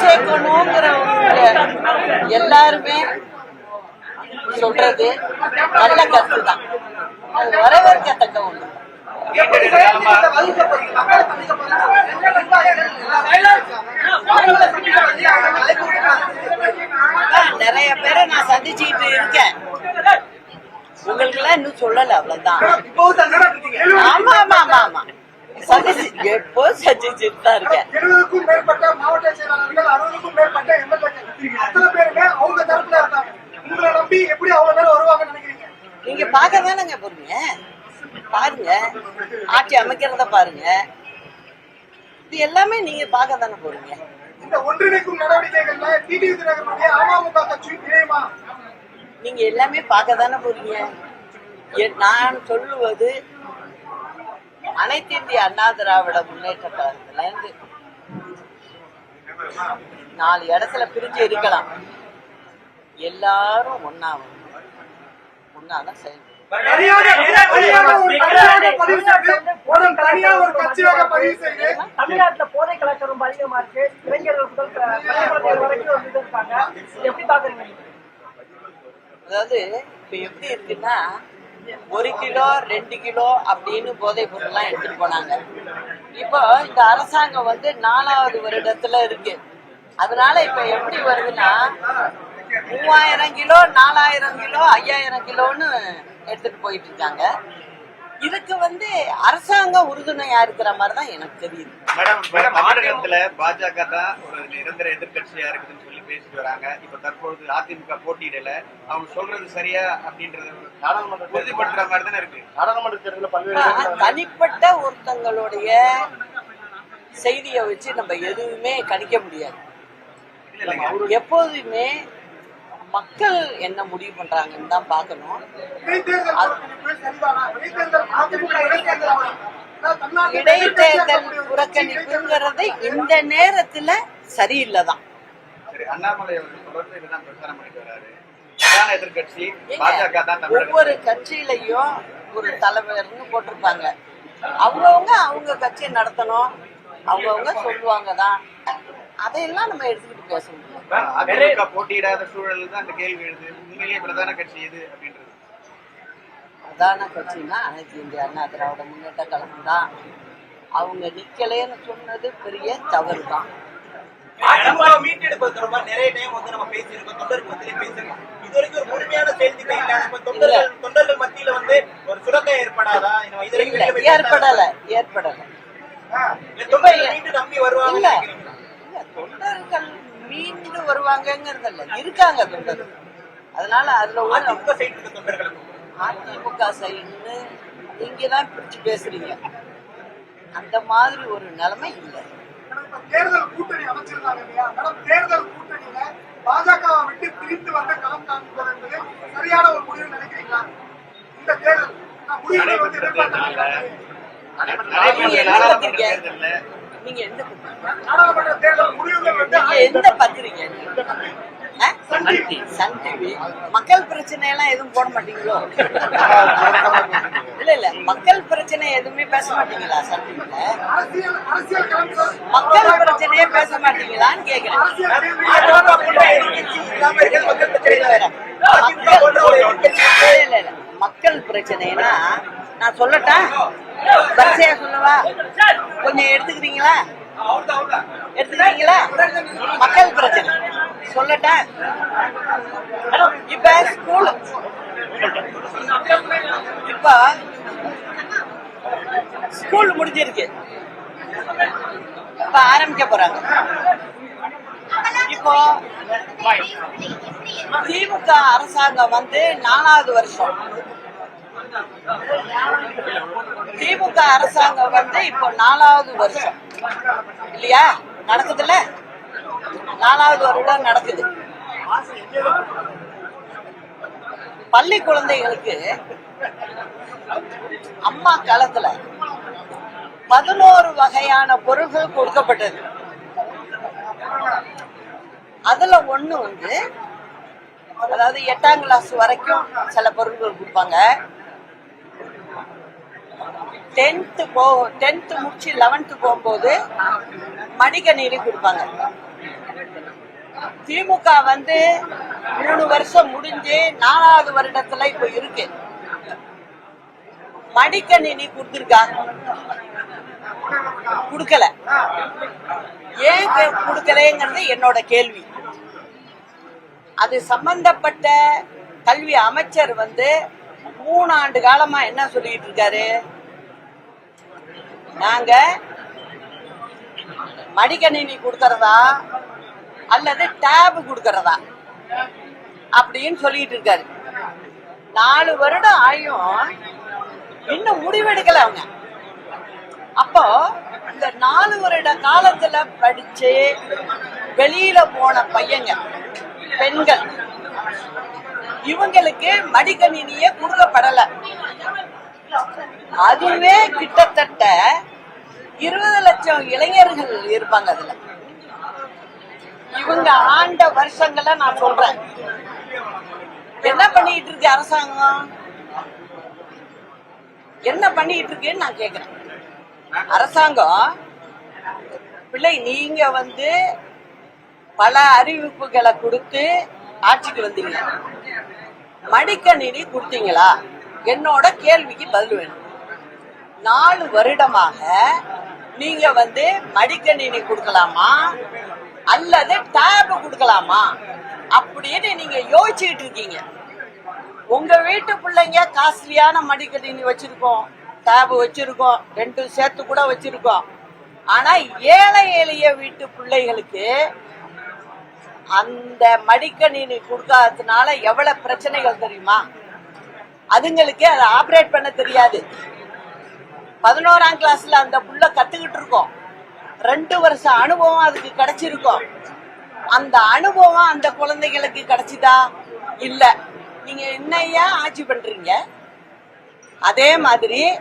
சேர்க்கணுங்கிறவங்க எல்லாருமே சொல்றது நல்ல கருத்து தான் அது வரவேற்கத்தக்க ஒண்ணு. நிறைய பேரை நான் சந்திச்சுக்கிட்டு இருக்கேன். உங்களுக்கு எல்லாம் இன்னும் சொல்லல அவ்வளவுதான். ஆமா ஆமா ஆமா ஆமா. எப்போ தான் இருக்கேன் மேற்பட்ட மாவட்ட செயலாளர்கள் அறுபதுக்கும் மேற்பட்ட எம்எல்ஏக்கள் அத்தனை பேருமே அவங்க தரப்புல இருக்காங்க. உங்களை நம்பி எப்படி அவ்வளவு பேர் நினைக்கிறீங்க? நீங்க பார்க்க தானேங்க போறீங்க? பாருங்க. ஆட்சி அமைக்கிறத பாருங்க. இது எல்லாமே நீங்க பார்க்க தானே போறீங்க? இந்த ஒன்றிணைக்கும் நடவடிக்கைகள்ல டிடிவி தினகரனுடைய அமமுக கட்சி இணையுமா நீங்க எல்லாமே பார்க்க தானே போறீங்க நான் சொல்லுவது அனைத்து இந்திய அண்ணா திராவிட முன்னேற்ற கழகத்துல இருந்து நாலு இடத்துல பிரிஞ்சு இருக்கலாம் எல்லாரும் ஒன்னா வந்து ஒன்னாதான் செயல்படும் தமிழ்நாட்டுல போதை கலாச்சாரம் அதிகமா இருக்கு இளைஞர்கள் முதல் வரைக்கும் இருக்காங்க எப்படி பாக்குறீங்க? அதாவது இப்ப எப்படி இருக்குன்னா ஒரு கிலோ ரெண்டு கிலோ அப்படின்னு போதைப் பொருள்லாம் எடுத்துட்டு போனாங்க. இப்போ இந்த அரசாங்கம் வந்து நாலாவது வருடத்துல இருக்கு. அதனால இப்ப எப்படி வருதுன்னா மூவாயிரம் கிலோ நாலாயிரம் கிலோ ஐயாயிரம் கிலோன்னு எடுத்துட்டு போயிட்டு இருக்காங்க. இதுக்கு வந்து அரசாங்கம் உறுதுணையா இருக்கிற மாதிரி தான் எனக்கு தெரியுது. மேடம் மேடம் தமிழகத்துல பாஜக தான் ஒரு நிரந்தர எதிர்க்கட்சியா இருக்குதுன்னு சொல்லி பேசிட்டு வராங்க. இப்ப தற்பொழுது அதிமுக போட்டியிடல. அவங்க சொல்றது சரியா அப்படின்றது நாடாளுமன்ற உறுதிப்படுத்துற மாதிரி தானே இருக்கு. நாடாளுமன்ற தேர்தலில் பல்வேறு தனிப்பட்ட ஒருத்தங்களுடைய செய்தியை வச்சு நம்ம எதுவுமே கணிக்க முடியாது. எப்போதுமே மக்கள் என்ன முடிவு பண்றாங்கன்னு தான் பார்க்கணும். இடைத்தேர்தல் புறக்கணிப்புங்கிறது இந்த நேரத்துல சரியில்லைதான். ஒவ்வொரு கட்சியிலையும் ஒரு தலைவர்னு போட்டிருப்பாங்க. அவங்கவுங்க அவங்க கட்சியை நடத்தணும். அவங்கவுங்க சொல்லுவாங்க தான் அதையெல்லாம் நம்ம எடுத்துக்கிட்டு பேச முடியும் போட்டியிடாத சூழல் தான் இந்த கேள்வி எழுது. உண்மையிலேயே பிரதான கட்சி எது அப்படின்றது. பிரதான கட்சினா அனைத்து இந்திய அண்ணா திராவிட முன்னேற்ற கழகம் தான். அவங்க நிக்கலேன்னு சொன்னது பெரிய தவறு தான் மீட்டெடுப்பது தொடர்பா நிறைய டைம் வந்து நம்ம பேசியிருக்கோம். தொண்டர்கள் மத்தியில பேசியிருக்கோம். இது வரைக்கும் ஒரு முழுமையான செயல்திட்டம் இல்லாத தொண்டர்கள் தொண்டர்கள் மத்தியில வந்து ஒரு சுரக்கம் ஏற்படாதா? ஏற்படல ஏற்படல. நம்பி வருவாங்க தொண்டர்கள் மீண்டு வருவாங்கங்கிறது இல்ல இருக்காங்க தொண்டர்கள். அதனால அதுல ஒரு அதிமுக சைடு அதிமுக சைடுன்னு நீங்க தான் பிரிச்சு பேசுறீங்க. அந்த மாதிரி ஒரு நிலைமை இல்லை. தேர்தல் கூட்டணி அமைச்சிருக்காங்க இல்லையா? மேடம் தேர்தல் கூட்டணியில பாஜகவை விட்டு பிரித்து வந்து களம் காண்பது என்பது சரியான ஒரு முடிவு நினைக்கிறீங்களா? இந்த தேர்தல் முடிவுகள் வந்து எதிர்பார்க்க நீங்க எந்த நாடாளுமன்ற தேர்தல் முடிவுகள் வந்து நீங்க எந்த பத்திரிக்கை? ஆ? சன் டிவி மக்கள் பிரச்சனை எல்லாம் எதுவும் போட மாட்டீங்களோ? இல்ல இல்ல. மக்கள் பிரச்சனை எதுவுமே பேச மாட்டீங்களா சன் டிவில மக்கள் பிரச்சனையே பேச மாட்டீங்களான்னு கேக்குறேன். மக்கள் பிரச்சனைனா நான் சொல்லட்டா? வரிசையா சொல்லவா? கொஞ்சம் எடுத்துக்கிறீங்களா? எடுத்துக்கிறீங்களா? மக்கள் பிரச்சனை. சொல்லட்டா? இப்ப ஸ்கூல் இப்ப ஸ்கூல் முடிஞ்சிருக்கு. இப்ப ஆரம்பிக்க போறாங்க. இப்போ திமுக அரசாங்கம் வந்து நாலாவது வருஷம் திமுக அரசாங்கம் வந்து இப்போ நாலாவது வருஷம். இல்லையா? நடக்குதுல்ல? நாலாவது வருடம் நடக்குது. பள்ளி குழந்தைகளுக்கு அம்மா காலத்துல பதினோரு வகையான பொருள்கள் கொடுக்கப்பட்டது. அதுல ஒண்ணு வந்து அதாவது எட்டாம் கிளாஸ் வரைக்கும் சில பொருட்கள் கொடுப்பாங்க. டென்த்து போ டென்த்து முடிச்சு லெவன்த்து போகும்போது மடிக்கணினி கொடுப்பாங்க. திமுக வந்து மூணு வருஷம் முடிஞ்சு நாலாவது வருடத்துல இப்ப இருக்கு. மடிக்கணினி கொடுத்துருக்காங்க. கொடுக்கல. ஏன் கொடுக்கலங்கிறது என்னோட கேள்வி. அது சம்பந்தப்பட்ட கல்வி அமைச்சர் வந்து மூணு ஆண்டு காலமா என்ன சொல்லிட்டு இருக்காரு? நாங்க மடிக்கணினி கொடுக்கறதா அல்லது டேப் கொடுக்கறதா அப்படின்னு சொல்லிட்டு இருக்காரு. நாலு வருடம் ஆயும் இன்னும் முடிவெடுக்கல அவங்க. அப்போ இந்த நாலு வருட காலத்துல படிச்சு வெளியில போன பையங்க பெண்கள் இவங்களுக்கு மடிக்கணினியே கொடுக்கப்படல அதுவே கிட்டத்தட்ட இருபது லட்சம் இளைஞர்கள் இருப்பாங்க அதுல. இவங்க ஆண்ட வருஷங்களை நான் சொல்றேன். என்ன பண்ணிட்டு இருக்கு அரசாங்கம்? என்ன பண்ணிட்டு இருக்குன்னு நான் கேக்குறேன். அரசாங்கம் பிள்ளை நீங்க வந்து பல அறிவிப்புகளை கொடுத்து ஆட்சிக்கு வந்தீங்க. மடிக்கணினி கொடுத்தீங்களா? என்னோட கேள்விக்கு பதில் வேணும். நாலு வருடமாக நீங்க வந்து மடிக்கணினி கொடுக்கலாமா? அல்லது டேப் கொடுக்கலாமா? அப்படின்னு நீங்க யோசிச்சுட்டு இருக்கீங்க. உங்க வீட்டு பிள்ளைங்க காஸ்ட்லியான மடிக்கணினி வச்சிருக்கோம். டேப் வச்சிருக்கோம். ரெண்டும் சேர்த்து கூட வச்சிருக்கோம். ஆனா ஏழை எளிய வீட்டு பிள்ளைகளுக்கு அந்த மடிக்கணினி கொடுக்காததுனால எவ்வளவு பிரச்சனைகள் தெரியுமா? அதுங்களுக்கு அதை ஆப்ரேட் பண்ண தெரியாது. பதினோராம் கிளாஸ்ல அந்த புள்ள கத்துக்கிட்டு இருக்கோம். ரெண்டு வருஷம் அனுபவம் அதுக்கு கிடைச்சிருக்கோம். அந்த அனுபவம் அந்த குழந்தைகளுக்கு கிடைச்சிதா? இல்ல. நீங்க என்னையா ஆட்சி பண்றீங்க? அதே மாதிரி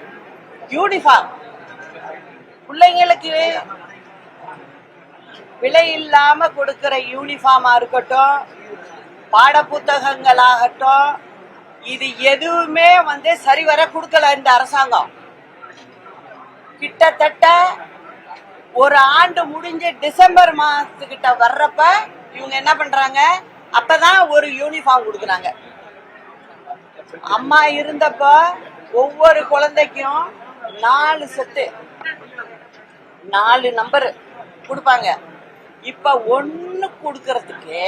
யூனிஃபார்ம் பிள்ளைங்களுக்கு விலை இல்லாம கொடுக்கிற யூனிஃபார்மா இருக்கட்டும் பாட புத்தகங்களாகட்டும் இது எதுவுமே வந்து சரிவர கொடுக்கல இந்த அரசாங்கம். கிட்டத்தட்ட ஒரு ஆண்டு முடிஞ்சு டிசம்பர் மாசத்துக்கிட்ட வர்றப்ப இவங்க என்ன பண்றாங்க? அப்பதான் ஒரு யூனிஃபார்ம் கொடுக்குறாங்க. அம்மா இருந்தப்ப ஒவ்வொரு குழந்தைக்கும் நாலு சொத்து நாலு நம்பர் கொடுப்பாங்க. இப்ப ஒண்ணு கொடுக்கறதுக்கு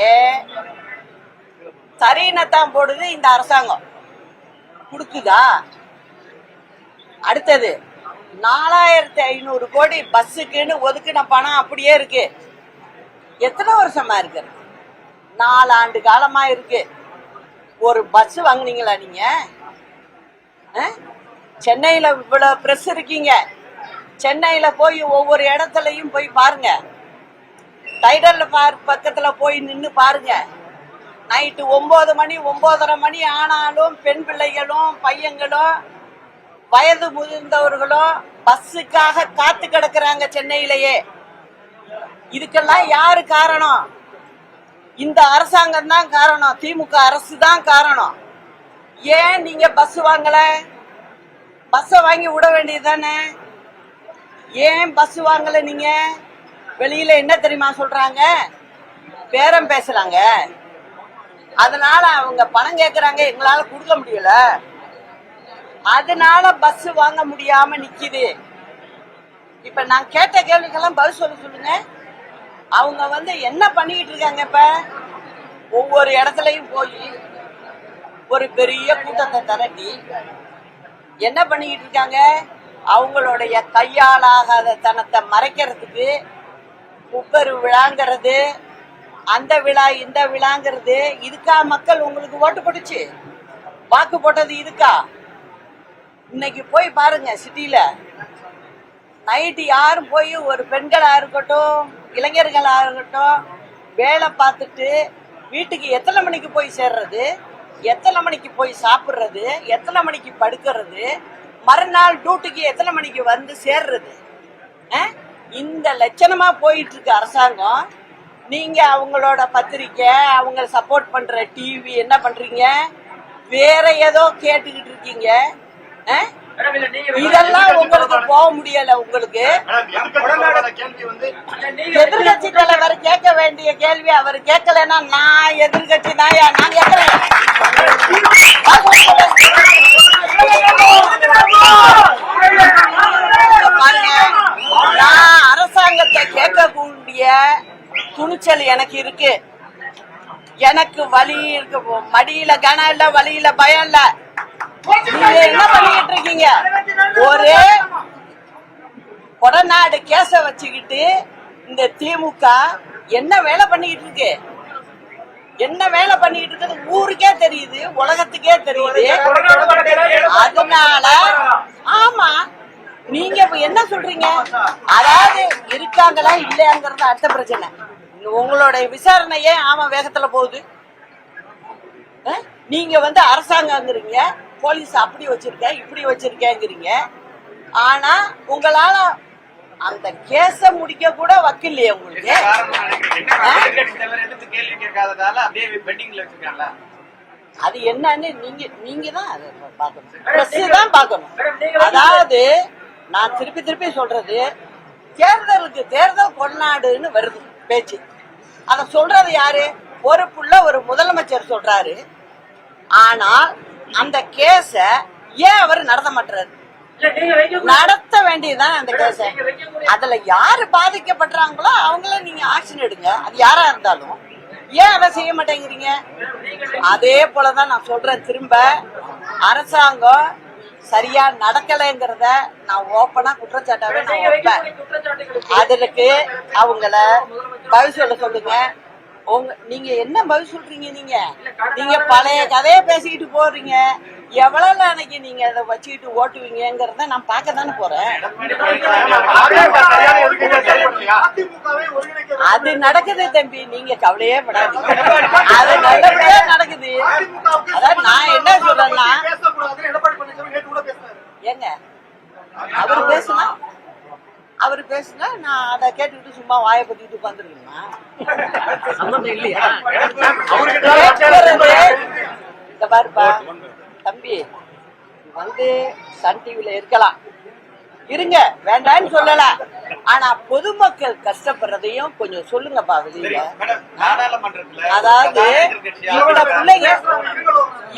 சரினத்தான் போடுது இந்த அரசாங்கம். கொடுக்குதா? அடுத்தது நாலாயிரத்தி ஐநூறு கோடி பஸ்ஸுக்குன்னு ஒதுக்கின பணம் அப்படியே இருக்கு. எத்தனை வருஷமா இருக்கு? நாலு ஆண்டு காலமா இருக்கு. ஒரு பஸ் வாங்குனீங்களா நீங்க? சென்னையில இவ்வளவு பிரஸ் இருக்கீங்க. சென்னையில போய் ஒவ்வொரு இடத்துலயும் போய் பாருங்க. டைடல் பார்க் பக்கத்துல போய் நின்று பாருங்க. நைட்டு ஒன்பது மணி ஒன்பதரை மணி ஆனாலும் பெண் பிள்ளைகளும் பையங்களும் வயது முதிர்ந்தவர்களும் பஸ்ஸுக்காக காத்து கிடக்குறாங்க சென்னையிலேயே. இதுக்கெல்லாம் யாரு காரணம்? இந்த அரசாங்கம் தான் காரணம். திமுக அரசு தான் காரணம். ஏன் நீங்க பஸ் வாங்கல? பஸ்ஸை வாங்கி விட வேண்டியது தானே? ஏன் பஸ் வாங்கல நீங்க? வெளியில என்ன தெரியுமா சொல்றாங்க? பேரம் பேசுறாங்க அதனால அவங்க பணம் கேக்குறாங்க எங்களால கொடுக்க முடியல. அதனால பஸ் வாங்க முடியாம நிக்குது. இப்ப நான் கேட்ட கேள்விக்கெல்லாம் பதில் சொல்ல சொல்லுங்க. அவங்க வந்து என்ன பண்ணிக்கிட்டு இருக்காங்க இப்ப? ஒவ்வொரு இடத்துலயும் போய் ஒரு பெரிய கூட்டத்தை திரட்டி என்ன பண்ணிக்கிட்டு இருக்காங்க? அவங்களுடைய கையாலாகாத தனத்தை மறைக்கிறதுக்கு குக்கர் விழாங்கிறது அந்த விழா இந்த விழாங்கிறது இதுக்கா மக்கள் உங்களுக்கு ஓட்டு போட்டுச்சு? வாக்கு போட்டது இதுக்கா? இன்னைக்கு போய் பாருங்க சிட்டியில. நைட்டு யாரும் போய் ஒரு பெண்களா இருக்கட்டும் இளைஞர்களா இருக்கட்டும் வேலை பார்த்துட்டு வீட்டுக்கு எத்தனை மணிக்கு போய் சேர்றது எத்தனை மணிக்கு போய் சாப்பிட்றது எத்தனை மணிக்கு படுக்கிறது மறுநாள் டியூட்டிக்கு எத்தனை மணிக்கு வந்து சேர்றது ஆ? இந்த லட்சணமா போயிட்டு இருக்கு அரசாங்கம். நீங்க அவங்களோட பத்திரிக்கை அவங்க சப்போர்ட் பண்ற டிவி என்ன பண்றீங்க? வேற ஏதோ கேட்டுக்கிட்டு இருக்கீங்க? இதெல்லாம் உங்களுக்கு போக முடியல உங்களுக்கு. கேள்வி வந்து எதிர்கட்சி தலைவர் கேட்க வேண்டிய கேள்வி அவர் கேட்கலன்னா நான் எதிர்கட்சி தான் நான் கேட்கிறேன் பாருங்க நான் அரசாங்கத்தை கேட்கக்கூடிய துணிச்சல் எனக்கு இருக்கு. எனக்கு வலி இருக்கு. மடியில கனம் இல்ல வலியில பயம் இல்ல. நீங்க என்ன பண்ணிட்டு இருக்கீங்க? ஒரு கொடநாடு கேச வச்சுக்கிட்டு இந்த திமுக என்ன வேலை பண்ணிக்கிட்டு இருக்கு? என்ன வேலை பண்ணிட்டு இருக்குது ஊருக்கே தெரியுது உலகத்துக்கே தெரியுது. அதனால ஆமா நீங்க என்ன சொல்றீங்க? அதாவது இருக்காங்களா இல்லையாங்கிறது அடுத்த பிரச்சனை. உங்களுடைய விசாரணையே ஆமா வேகத்துல போகுது? நீங்க வந்து அரசாங்கங்கிறீங்க. போலீஸ் அப்படி வச்சிருக்கேன் இப்படி வச்சிருக்கேங்கிறீங்க. ஆனா உங்களால அந்த கேஸ முடிக்க கூட வக்கில்லையே உங்களுக்கு. அது என்னன்னு நீங்க நீங்க தான் அதை பார்க்கணும். தான் பார்க்கணும். அதாவது நான் திருப்பி திருப்பி சொல்றது தேர்தலுக்கு தேர்தல் கொண்டாடுன்னு வருது பேச்சு. அத சொல்றது யாரு? பொறுப்புள்ள ஒரு முதலமைச்சர் சொல்றாரு. ஆனால் அந்த கேஸ ஏன் அவர் நடத்த மாட்டாரு நடத்த வேண்டியதுதான் அந்த கேஸ. அதுல யாரு பாதிக்கப்படுறாங்களோ அவங்கள நீங்க ஆக்ஷன் எடுங்க. அது யாரா இருந்தாலும். ஏன் அதை செய்ய மாட்டேங்கிறீங்க? அதே போலதான் நான் சொல்றேன் திரும்ப. அரசாங்கம் சரியா நடக்கலைங்கிறத நான் ஓப்பனா குற்றச்சாட்டாவே நான் வைப்பேன். அதற்கு அவங்கள பதில் சொல்ல சொல்லுங்க. உங்க நீங்க என்ன பதில் சொல்றீங்க நீங்க? நீங்க பழைய கதையை பேசிக்கிட்டு போறீங்க. எவ்வளவு நாளைக்கு நீங்க அதை வச்சுக்கிட்டு ஓட்டுவீங்கங்கிறத நான் பார்க்க தானே போறேன். அது நடக்குது தம்பி நீங்க கவலையே படாதீங்க. அது நல்லபடியா நடக்குது. அதாவது நான் என்ன சொல்றேன்னா ஏங்க அவர் பேசுனா? அவர் பேசுனா நான் அதை கேட்டுக்கிட்டு சும்மா வாயை பத்திட்டு இந்த பாருப்பா. தம்பி வந்து சன் டிவில இருக்கலாம். இருங்க வேண்டாம்னு சொல்லல. ஆனா பொதுமக்கள் கஷ்டப்படுறதையும் கொஞ்சம் சொல்லுங்கப்பா வெளியில. அதாவது இவ்வளவு பிள்ளைங்க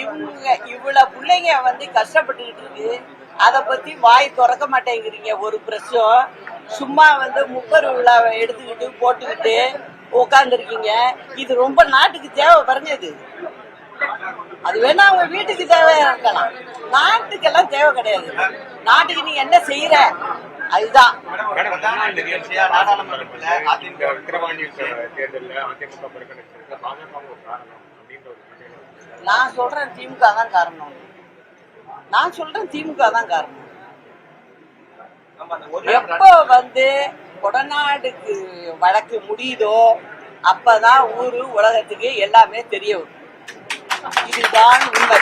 இவங்க இவ்வளவு பிள்ளைங்க வந்து கஷ்டப்பட்டுக்கிட்டு இருக்கு. அத பத்தி வாய் திறக்க மாட்டேங்கிறீங்க. ஒரு பிரஷம் சும்மா வந்து முப்பரு விழாவை எடுத்துக்கிட்டு போட்டுக்கிட்டு உட்காந்துருக்கீங்க இது ரொம்ப நாட்டுக்கு தேவை இது. அது வேணா அவங்க வீட்டுக்கு தேவையா இருக்கலாம். நாட்டுக்கெல்லாம் தேவை கிடையாது. நாட்டுக்கு நீ என்ன செய்யற அதுதான். நான் சொல்றேன் திமுக தான் காரணம். நான் சொல்றேன் திமுக தான் காரணம் நம்ம அந்த ஒரு நாள் எப்போ வந்து கொடநாடுக்கு வழக்கு முடியுதோ அப்பதான் ஊரு உலகத்துக்கு எல்லாமே தெரிய வரும். இதுதான் உண்மை.